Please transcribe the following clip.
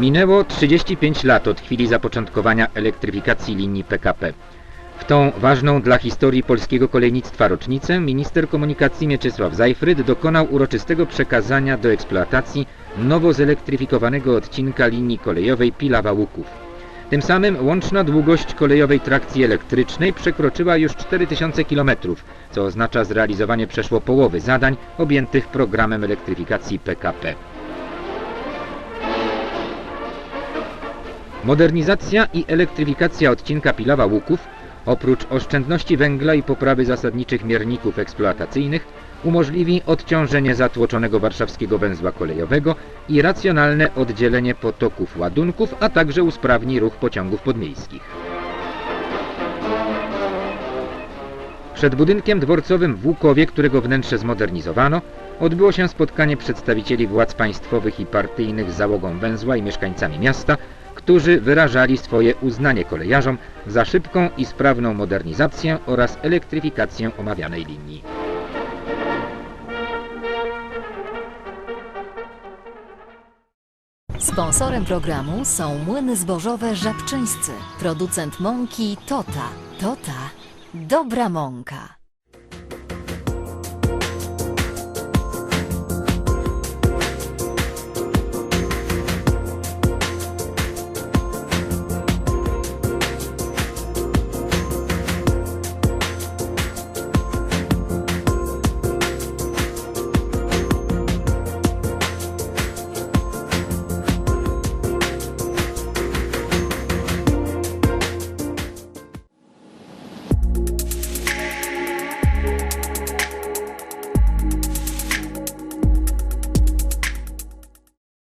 Minęło 35 lat od chwili zapoczątkowania elektryfikacji linii PKP. W tą ważną dla historii polskiego kolejnictwa rocznicę minister komunikacji Mieczysław Zajfryd dokonał uroczystego przekazania do eksploatacji nowo zelektryfikowanego odcinka linii kolejowej Pilawa-Łuków. Tym samym łączna długość kolejowej trakcji elektrycznej przekroczyła już 4000 km, co oznacza zrealizowanie przeszło połowy zadań objętych programem elektryfikacji PKP. Modernizacja i elektryfikacja odcinka Pilawa-Łuków, oprócz oszczędności węgla i poprawy zasadniczych mierników eksploatacyjnych, umożliwi odciążenie zatłoczonego warszawskiego węzła kolejowego i racjonalne oddzielenie potoków ładunków, a także usprawni ruch pociągów podmiejskich. Przed budynkiem dworcowym w Łukowie, którego wnętrze zmodernizowano, odbyło się spotkanie przedstawicieli władz państwowych i partyjnych z załogą węzła i mieszkańcami miasta, którzy wyrażali swoje uznanie kolejarzom za szybką i sprawną modernizację oraz elektryfikację omawianej linii. Sponsorem programu są młyny zbożowe Żabczyńscy, producent mąki Tota. Tota. Dobra mąka.